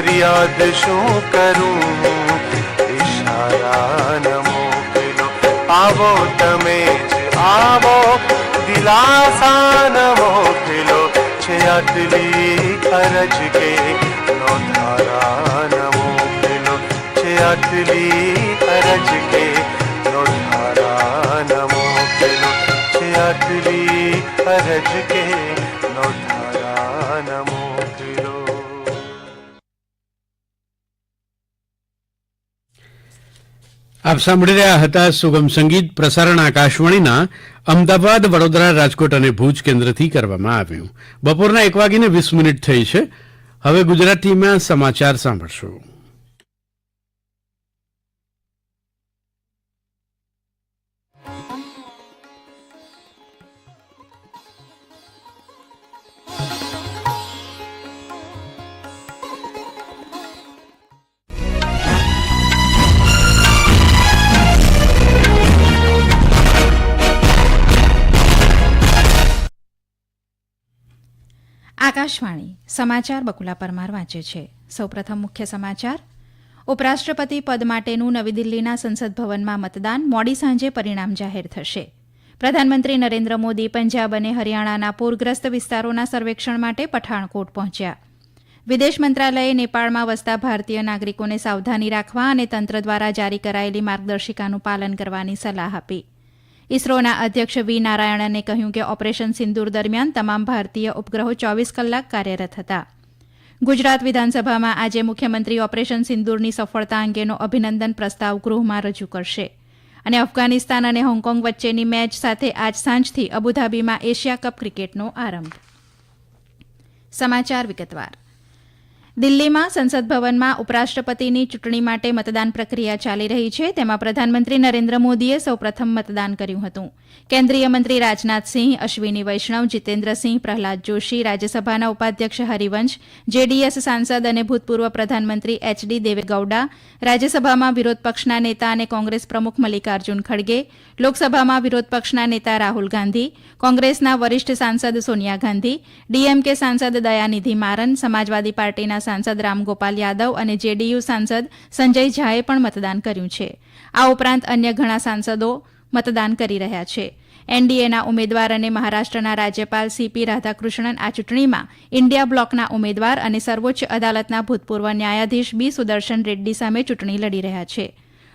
फरियाद शो या इशारा न मोकिलो आवो तमे आवो दिलासा न मोकिलो छे अटली चेरज के नो न मोकिलो छे अटली फरज के नो धारा न मोकलो चेलिफरजक આપ સાંભળી રહ્યા હતા સુગમ સંગીત પ્રસારણ આકાશવાણીના અમદાવાદ, વડોદરા, રાજકોટ અને ભુજ કેન્દ્રથી કરવામાં આવ્યું. બપોરના એક વાગીને વીસ મિનિટ થઈ છે. હવે ગુજરાતીમાં સમાચાર સાંભળશો. આકાશવાણી સમાચાર બકુલા પરમાર વાંચે છે. સૌપ્રથમ મુખ્ય સમાચાર. ઉપરાષ્ટ્રપતિ પદ માટેનું નવી દિલ્હીના સંસદ ભવનમાં મતદાન મોડી સાંજે પરિણામ જાહેર થશે. પ્રધાનમંત્રી નરેન્દ્ર મોદી પંજાબ અને હરિયાણાના પૂરગ્રસ્ત વિસ્તારોના સર્વેક્ષણ માટે પઠાણકોટ પહોંચ્યા. વિદેશ મંત્રાલયે નેપાળમાં વસતા ભારતીય નાગરિકોને સાવધાની રાખવા અને તંત્ર દ્વારા જારી કરાયેલી માર્ગદર્શિકાનું પાલન કરવાની સલાહ આપી. ઇસરોના અધ્યક્ષ વી. નારાયણને કહ્યું કે ઓપરેશન સિંદૂર દરમિયાન તમામ ભારતીય ઉપગ્રહો ચોવીસ કલાક કાર્યરત હતા. ગુજરાત વિધાનસભામાં આજે મુખ્યમંત્રી ઓપરેશન સિંદૂરની સફળતા અંગેનો અભિનંદન પ્રસ્તાવ ગૃહમાં રજૂ કરશે. અને અફઘાનિસ્તાન અને હોંગકોંગ વચ્ચેની મેચ સાથે આજ સાંજથી અબુધાબીમાં એશિયા કપ ક્રિકેટનો આરંભ. સમાચાર વિગતવાર. દિલ્હીમાં સંસદ ભવનમાં ઉપરાષ્ટ્રપતિની ચૂંટણી માટે મતદાન પ્રક્રિયા ચાલી રહી છે. તેમાં પ્રધાનમંત્રી નરેન્દ્ર મોદીએ સૌપ્રથમ મતદાન કર્યું હતું. કેન્દ્રીય મંત્રી રાજનાથસિંહ અશ્વિની વૈષ્ણવ જીતેન્દ્રસિંહ પ્રહલાદ જોશી, રાજ્યસભાના ઉપાધ્યક્ષ હરિવંશ, જેડીએસ સાંસદ અને ભૂતપૂર્વ પ્રધાનમંત્રી એચડી દેવેગૌડા, રાજ્યસભામાં વિરોધ પક્ષના નેતા અને કોંગ્રેસ પ્રમુખ મલ્લિકાર્જુન ખડગે, લોકસભામાં વિરોધ પક્ષના નેતા રાહુલ ગાંધી, કોંગ્રેસના વરિષ્ઠ સાંસદ સોનિયા ગાંધી, ડીએમકે સાંસદ દયાનિધિ મારન, સમાજવાદી પાર્ટીના સાંસદ રામગોપાલ યાદવ અને જેડીયુ સાંસદ સંજય ઝાએ પણ મતદાન કર્યું છે. આ ઉપરાંત અન્ય ઘણા સાંસદો મતદાન કરી રહ્યા છે. એનડીએના ઉમેદવાર અને મહારાષ્ટ્રના રાજ્યપાલ સીપી રાધાકૃષ્ણન આ ચૂંટણીમાં ઇન્ડિયા બ્લોકના ઉમેદવાર અને સર્વોચ્ચ અદાલતના ભૂતપૂર્વ ન્યાયાધીશ બી. સુદર્શન રેડ્ડી સામે ચૂંટણી લડી રહ્યા છે.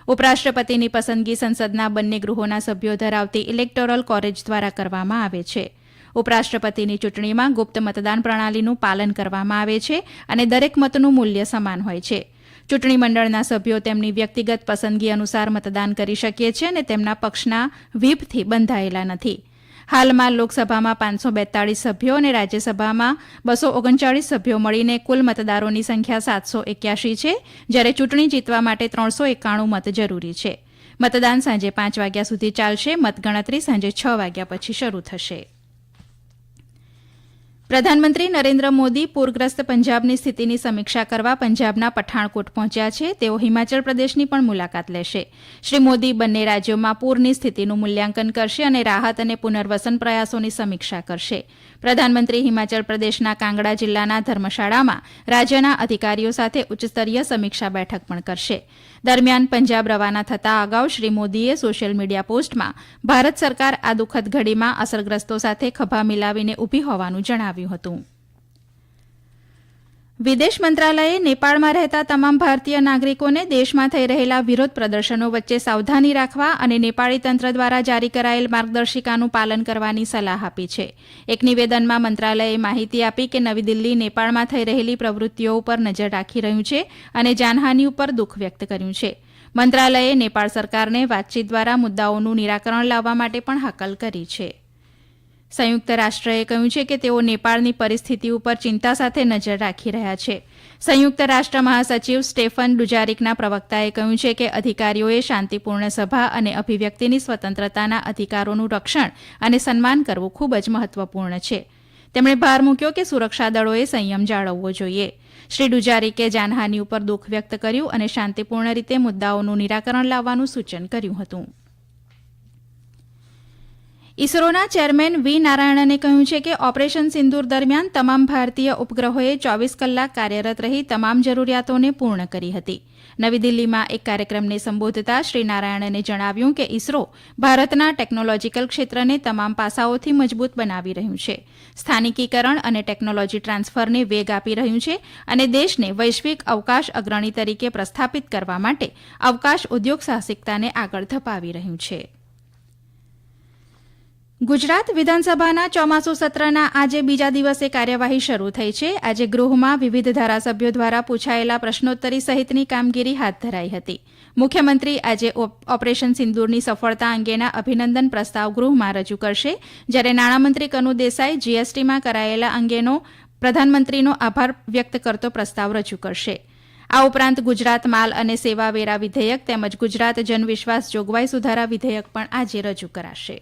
ઉપરાષ્ટ્રપતિની પસંદગી સંસદના બંને ગૃહોના સભ્યો ધરાવતી ઇલેક્ટોરલ કોલેજ દ્વારા કરવામાં આવે છે. ઉપરાષ્ટ્રપતિની ચૂંટણીમાં ગુપ્ત મતદાન પ્રણાલીનું પાલન કરવામાં આવે છે અને દરેક મતનું મૂલ્ય સમાન હોય છે. ચૂંટણી મંડળના સભ્યો તેમની વ્યક્તિગત પસંદગી અનુસાર મતદાન કરી શકે છે અને તેમના પક્ષના વ્હીપથી બંધાયેલા નથી. હાલમાં લોકસભામાં પાંચસો બેતાળીસ સભ્યો અને રાજ્યસભામાં બસો ઓગણચાળીસ સભ્યો મળીને કુલ મતદારોની સંખ્યા સાતસો એક્યાશી છે, જ્યારે ચૂંટણી જીતવા માટે ત્રણસો એકાણું મત જરૂરી છે. મતદાન સાંજે પાંચ વાગ્યા સુધી ચાલશે, મતગણતરી સાંજે છ વાગ્યા પછી શરૂ થશે. પ્રધાનમંત્રી નરેન્દ્ર મોદી પૂરગ્રસ્ત પંજાબની સ્થિતિની સમીક્ષા કરવા પંજાબના પઠાણકોટ પહોંચ્યા છે. તેઓ હિમાચલ પ્રદેશની પણ મુલાકાત લેશે. શ્રી મોદી બંને રાજ્યોમાં પૂરની સ્થિતિનું મૂલ્યાંકન કરશે અને રાહત અને પુનર્વસન પ્રયાસોની સમીક્ષા કરશે. પ્રધાનમંત્રી હિમાચલ પ્રદેશના કાંગડા જિલ્લાના ધર્મશાળામાં રાજ્યના અધિકારીઓ સાથે ઉચ્ચસ્તરીય સમીક્ષા બેઠક પણ કરશે. દરમિયાન પંજાબ રવાના થતા અગાઉ શ્રી મોદીએ સોશિયલ મીડિયા પોસ્ટમાં ભારત સરકાર આ દુઃખદ ઘડીમાં અસરગ્રસ્તો સાથે ખભા મિલાવીને ઊભી હોવાનું જણાવ્યું હતું. વિદેશ મંત્રાલયે નેપાળમાં રહેતા તમામ ભારતીય નાગરિકોને દેશમાં થઈ રહેલા વિરોધ પ્રદર્શનો વચ્ચે સાવધાની રાખવા અને નેપાળી તંત્ર દ્વારા જારી કરાયેલ માર્ગદર્શિકાનું પાલન કરવાની સલાહ આપી છે. એક નિવેદનમાં મંત્રાલયે માહિતી આપી કે નવી દિલ્હી નેપાળમાં થઈ રહેલી પ્રવૃત્તિઓ ઉપર નજર રાખી રહ્યું છે અને જાનહાની ઉપર દુઃખ વ્યક્ત કર્યું છે. મંત્રાલયે નેપાળ સરકારને વાતચીત દ્વારા મુદ્દાઓનું નિરાકરણ લાવવા માટે પણ હાકલ કરી છે. સંયુક્ત રાષ્ટ્રએ કહ્યું છે કે તેઓ નેપાળની પરિસ્થિતિ ઉપર ચિંતા સાથે નજર રાખી રહ્યા છે. સંયુક્ત રાષ્ટ્ર મહાસચિવ સ્ટેફન ડુજારિકના પ્રવક્તાએ કહ્યું છે કે અધિકારીઓએ શાંતિપૂર્ણ સભા અને અભિવ્યક્તિની સ્વતંત્રતાના અધિકારોનું રક્ષણ અને સન્માન કરવું ખૂબ જ મહત્વપૂર્ણ છે. તેમણે ભાર મૂક્યો કે સુરક્ષા દળોએ સંયમ જાળવવો જોઈએ. શ્રી ડુજારિકે જાનહાની ઉપર દુઃખ વ્યક્ત કર્યું અને શાંતિપૂર્ણ રીતે મુદ્દાઓનું નિરાકરણ લાવવાનું સૂચન કર્યું હતું. ઇસરોના ચેરમેન વી નારાયણને કહ્યું છે કે ઓપરેશન સિંદૂર દરમિયાન તમામ ભારતીય ઉપગ્રહોએ ચોવીસ કલાક કાર્યરત રહી તમામ જરૂરિયાતોને પૂર્ણ કરી હતી. નવી દિલ્હીમાં એક કાર્યક્રમને સંબોધતા શ્રી નારાયણને જણાવ્યું કે ઇસરો ભારતના ટેકનોલોજીકલ ક્ષેત્રને તમામ પાસાઓથી મજબૂત બનાવી રહ્યું છે. સ્થાનિકીકરણ અને ટેકનોલોજી ટ્રાન્સફરને વેગ આપી રહ્યું છે અને દેશને વૈશ્વિક અવકાશ અગ્રણી તરીકે પ્રસ્થાપિત કરવા માટે અવકાશ ઉદ્યોગ સાહસિકતાને આગળ ધપાવી રહ્યું છે. ગુજરાત વિધાનસભાના ચોમાસુ સત્રના આજે બીજા દિવસે કાર્યવાહી શરૂ થઈ છે. આજે ગૃહમાં વિવિધ ધારાસભ્યો દ્વારા પૂછાયેલા પ્રશ્નોત્તરી સહિતની કામગીરી હાથ ધરાઈ હતી. મુખ્યમંત્રી આજે ઓપરેશન સિંદૂરની સફળતા અંગેના અભિનંદન પ્રસ્તાવ ગૃહમાં રજૂ કરશે. જ્યારે નાણામંત્રી કનુ દેસાઈ જીએસટીમાં કરાયેલા અંગેનો પ્રધાનમંત્રીનો આભાર વ્યક્ત કરતો પ્રસ્તાવ રજૂ કરશે. આ ઉપરાંત ગુજરાત માલ અને સેવા વેરા વિધેયક તેમજ ગુજરાત જનવિશ્વાસ જોગવાઈ સુધારા વિધેયક પણ આજે રજૂ કરાશે.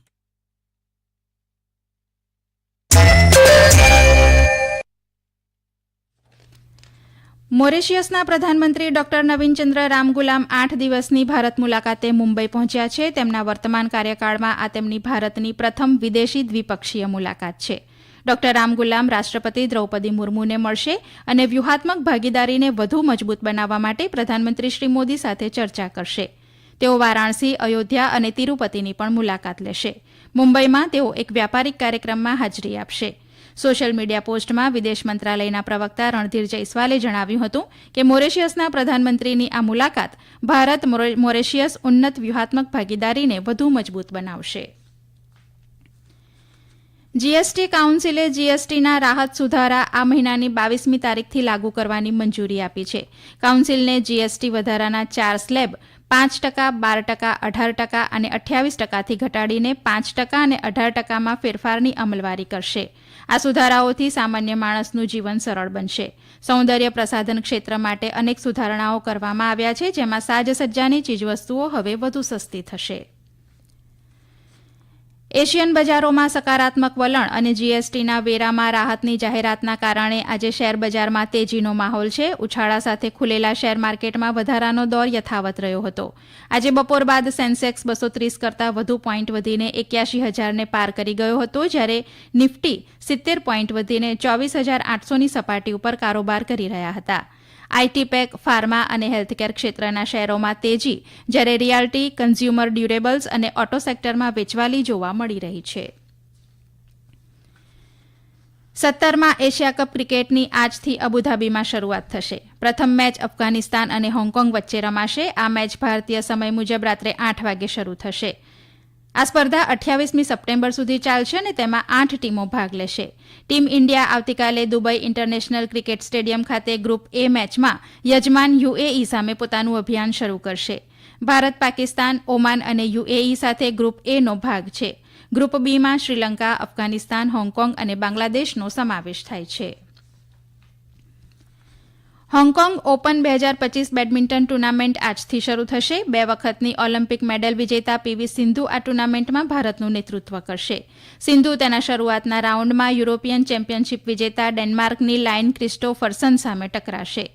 મોરેશિયસના પ્રધાનમંત્રી ડોક્ટર નવીનચંદ્ર રામગુલામ આઠ દિવસની ભારત મુલાકાતે મુંબઈ પહોંચ્યા છે. તેમના વર્તમાન કાર્યકાળમાં આ તેમની ભારતની પ્રથમ વિદેશી દ્વિપક્ષીય મુલાકાત છે. ડોક્ટર રામગુલામ રાષ્ટ્રપતિ દ્રૌપદી મુર્મુને મળશે અને વ્યૂહાત્મક ભાગીદારીને વધુ મજબૂત બનાવવા માટે પ્રધાનમંત્રી શ્રી મોદી સાથે ચર્ચા કરશે. તેઓ વારાણસી, અયોધ્યા અને તિરુપતિની પણ મુલાકાત લેશે. મુંબઈમાં તેઓ એક વ્યાપારિક કાર્યક્રમમાં હાજરી આપશે. સોશિયલ મીડિયા પોસ્ટમાં વિદેશ મંત્રાલયના પ્રવક્તા રણધીર જયસ્વાલે જણાવ્યું હતું કે મોરેશિયસના પ્રધાનમંત્રીની આ મુલાકાત ભારત મોરેશિયસ ઉન્નત વ્યૂહાત્મક ભાગીદારીને વધુ મજબૂત બનાવશે. જીએસટી કાઉન્સિલે જીએસટીના રાહત સુધારા આ મહિનાની બાવીસમી તારીખથી લાગુ કરવાની મંજૂરી આપી છે. કાઉન્સિલને જીએસટી વધારાના ચાર સ્લેબ પાંચ ટકા, બાર ટકા, અઢાર ટકા અને અઠ્યાવીસ ટકાથી ઘટાડીને પાંચ ટકા અને અઢાર ટકામાં ફેરફારની અમલવારી કરશે. આ સુધારાઓથી સામાન્ય માણસનું જીવન સરળ બનશે. સૌંદર્ય પ્રસાધન ક્ષેત્ર માટે અનેક સુધારણાઓ કરવામાં આવ્યા છે, જેમાં સાજસજ્જાની ચીજવસ્તુઓ હવે વધુ સસ્તી થશે. એશિયન બજારોમાં સકારાત્મક વલણ અને જીએસટીના વેરામાં રાહતની જાહેરાતના કારણે આજે શેર બજારમાં તેજીનો માહોલ છે. ઉછાળા સાથે ખુલેલા શેર માર્કેટમાં વધારાનો દોર યથાવત રહ્યો હતો. આજે બપોર બાદ સેન્સેક્સ બસો ત્રીસ કરતાં વધુ પોઈન્ટ વધીને એક્યાશી હજારને પાર કરી ગયો હતો, જ્યારે નિફ્ટી સિત્તેર પોઈન્ટ વધીને ચોવીસ હજાર આઠસોની સપાટી ઉપર કારોબાર કરી રહ્યા હતા. આઈટી પેક, ફાર્મા અને હેલ્થકેર ક્ષેત્રના શેરોમાં તેજી, જ્યારે રિયાલ્ટી, કન્ઝ્યુમર ડ્યુરેબલ્સ અને ઓટો સેક્ટરમાં વેચવાલી જોવા મળી રહી છે. સત્તરમાં એશિયા કપ ક્રિકેટની આજથી અબુધાબીમાં શરૂઆત થશે. પ્રથમ મેચ અફઘાનિસ્તાન અને હોંગકોંગ વચ્ચે રમાશે. આ મેચ ભારતીય સમય મુજબ રાત્રે આઠ વાગે શરૂ થશે. આ સ્પર્ધા અઠ્યાવીસમી સપ્ટેમ્બર સુધી ચાલશે અને તેમાં આઠ ટીમો ભાગ લેશે. ટીમ ઇન્ડિયા આવતીકાલે દુબઈ ઇન્ટરનેશનલ ક્રિકેટ સ્ટેડિયમ ખાતે ગ્રુપ એ મેચમાં યજમાન યુએઈ સામે પોતાનું અભિયાન શરૂ કરશે. ભારત, પાકિસ્તાન, ઓમાન અને યુએઈ સાથે ગ્રુપ એ નો ભાગ છે. ગ્રુપ બીમાં શ્રીલંકા, અફઘાનિસ્તાન, હોંગકોંગ અને બાંગ્લાદેશનો સમાવેશ થાય છે. હોંગકોંગ ઓપન બે હજાર પચીસ બેડમિન્ટન ટુર્નામેન્ટ આજથી શરૂ થશે. બે વખતની ઓલિમ્પિક મેડલ વિજેતા પીવી સિંધુ આ ટુર્નામેન્ટમાં ભારતનું નેતૃત્વ કરશે. સિંધુ તેના શરૂઆતના રાઉન્ડમાં યુરોપિયન ચેમ્પિયનશીપ વિજેતા ડેનમાર્કની લાઇન ક્રિસ્ટોફર્સન સામે ટકરાશે.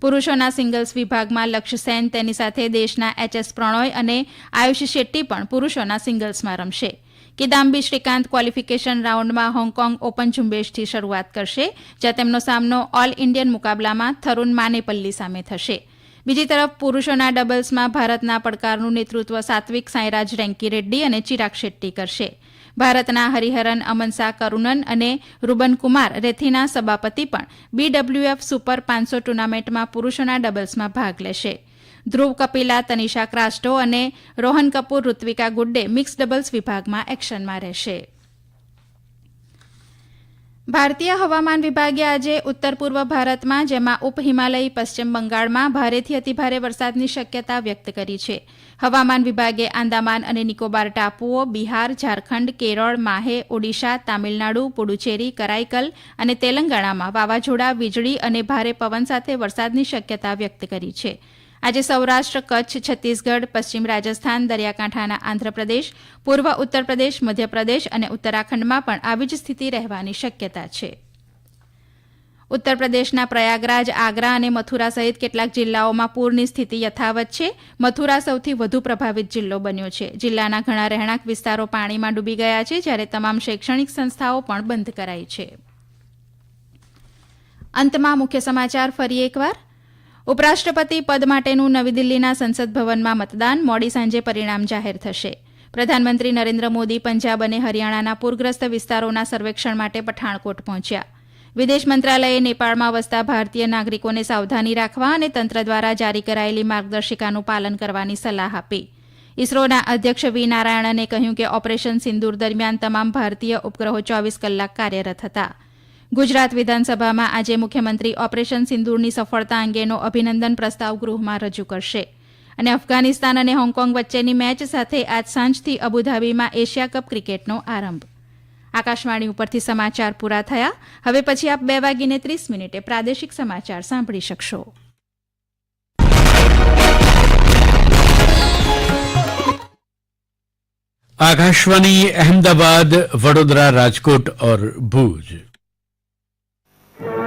પુરુષોના સિંગલ્સ વિભાગમાં લક્ષ્ય સેન તેની સાથે દેશના એચએસ પ્રણોય અને આયુષ શેટ્ટી પણ પુરુષોના સિંગલ્સમાં રમશે. કિદામ્બી શ્રીકાંત ક્વોલિફિકેશન રાઉન્ડમાં હોંગકોંગ ઓપન ઝુંબેશથી શરૂઆત કરશે, જ્યાં તેમનો સામનો ઓલ ઇન્ડિયન મુકાબલામાં થરુન માનેપલ્લી સામે થશે. બીજી તરફ, પુરુષોના ડબલ્સમાં ભારતના પડકારનું નેતૃત્વ સાત્વિક સાંઈરાજ રેન્કી રેડ્ડી અને ચિરાગ શેટ્ટી કરશે. ભારતના હરિહરન અમનસા કરુનન અને રૂબન કુમાર રેથીના સભાપતિ પણ બીડબ્લ્યુએફ સુપર પાંચસો ટુર્નામેન્ટમાં પુરુષોના ડબલ્સમાં ભાગ લેશે. ધ્રુવ કપિલા, તનિષા ક્રાસ્ટો અને રોહન કપૂર, ઋત્વિકા ગુડ્ડે મિક્સ ડબલ્સ વિભાગમાં એક્શનમાં રહેશે. ભારતીય હવામાન વિભાગે આજે ઉત્તર પૂર્વ ભારતમાં, જેમાં ઉપ હિમાલયી, પશ્ચિમ બંગાળમાં ભારેથી અતિભારે વરસાદની શક્યતા વ્યક્ત કરી છે. હવામાન વિભાગે આંદામાન અને નિકોબાર ટાપુઓ, બિહાર, ઝારખંડ, કેરળ, માહે, ઓડિશા, તામિલનાડુ, પુડુચેરી, કરાઈકલ અને તેલંગાણામાં વાવાઝોડા, વીજળી અને ભારે પવન સાથે વરસાદની શક્યતા વ્યક્ત કરી છે. આજે સૌરાષ્ટ્ર, કચ્છ, છત્તીસગઢ, પશ્ચિમ રાજસ્થાન, દરિયાકાંઠાના આંધ્રપ્રદેશ, પૂર્વ ઉત્તર પ્રદેશ મધ્યપ્રદેશ અને ઉત્તરાખંડમાં પણ આવી જ સ્થિતિ રહેવાની શક્યતા છે. ઉત્તર પ્રદેશના પ્રયાગરાજ, આગ્રા અને મથુરા સહિત કેટલાક જિલ્લાઓમાં પૂરની સ્થિતિ યથાવત છે. મથુરા સૌથી વધુ પ્રભાવિત જિલ્લો બન્યો છે. જિલ્લાના ઘણા રહેણાંક વિસ્તારો પાણીમાં ડૂબી ગયા છે, જ્યારે તમામ શૈક્ષણિક સંસ્થાઓ પણ બંધ કરાઈ છે. અંતમાં મુખ્ય સમાચાર ફરી એકવાર. ઉપરાષ્ટ્રપતિ પદ માટેનું નવી દિલ્હીના સંસદ ભવનમાં મતદાન મોડી સાંજે પરિણામ જાહેર થશે. પ્રધાનમંત્રી નરેન્દ્ર મોદી પંજાબ અને હરિયાણાના પૂરગ્રસ્ત વિસ્તારોના સર્વેક્ષણ માટે પઠાણકોટ પહોંચ્યા. વિદેશ મંત્રાલયે નેપાળમાં વસતા ભારતીય નાગરિકોને સાવધાની રાખવા અને તંત્ર દ્વારા જારી કરાયેલી માર્ગદર્શિકાનું પાલન કરવાની સલાહ આપી. ઇસરોના અધ્યક્ષ વી નારાયણને કહ્યું કે ઓપરેશન સિંદૂર દરમિયાન તમામ ભારતીય ઉપગ્રહો ચોવીસ કલાક કાર્યરત હતા. ગુજરાત વિધાનસભામાં આજે મુખ્યમંત્રી ઓપરેશન સિંદૂરની સફળતા અંગેનો અભિનંદન પ્રસ્તાવ ગૃહમાં રજૂ કરશે અને અફઘાનિસ્તાન અને હોંગકોંગ વચ્ચેની મેચ સાથે આજ સાંજથી અબુધાબીમાં એશિયા કપ ક્રિકેટનો આરંભ આકાશવાણી ઉપરથી સમાચાર પૂરા થયા હવે પછી આપ બે વાગીને ત્રીસ મિનિટે પ્રાદેશિક સમાચાર સાંભળી શકશો आकाशवाणी अहमदाबाद वडोदरा राजकोट और भूज